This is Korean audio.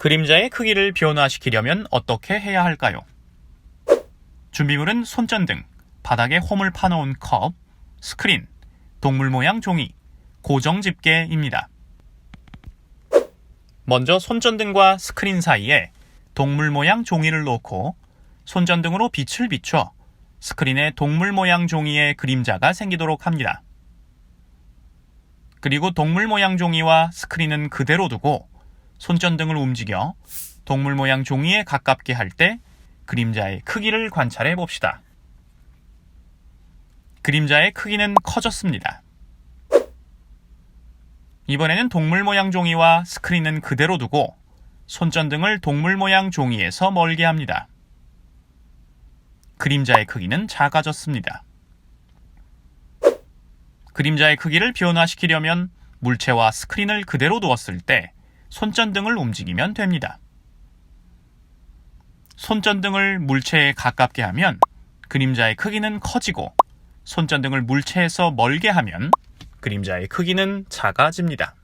그림자의 크기를 변화시키려면 어떻게 해야 할까요? 준비물은 손전등, 바닥에 홈을 파놓은 컵, 스크린, 동물 모양 종이, 고정 집게입니다. 먼저 손전등과 스크린 사이에 동물 모양 종이를 놓고 손전등으로 빛을 비춰 스크린에 동물 모양 종이의 그림자가 생기도록 합니다. 그리고 동물 모양 종이와 스크린은 그대로 두고 손전등을 움직여 동물 모양 종이에 가깝게 할 때 그림자의 크기를 관찰해 봅시다. 그림자의 크기는 커졌습니다. 이번에는 동물 모양 종이와 스크린은 그대로 두고 손전등을 동물 모양 종이에서 멀게 합니다. 그림자의 크기는 작아졌습니다. 그림자의 크기를 변화시키려면 물체와 스크린을 그대로 두었을 때 손전등을 움직이면 됩니다. 손전등을 물체에 가깝게 하면 그림자의 크기는 커지고 손전등을 물체에서 멀게 하면 그림자의 크기는 작아집니다.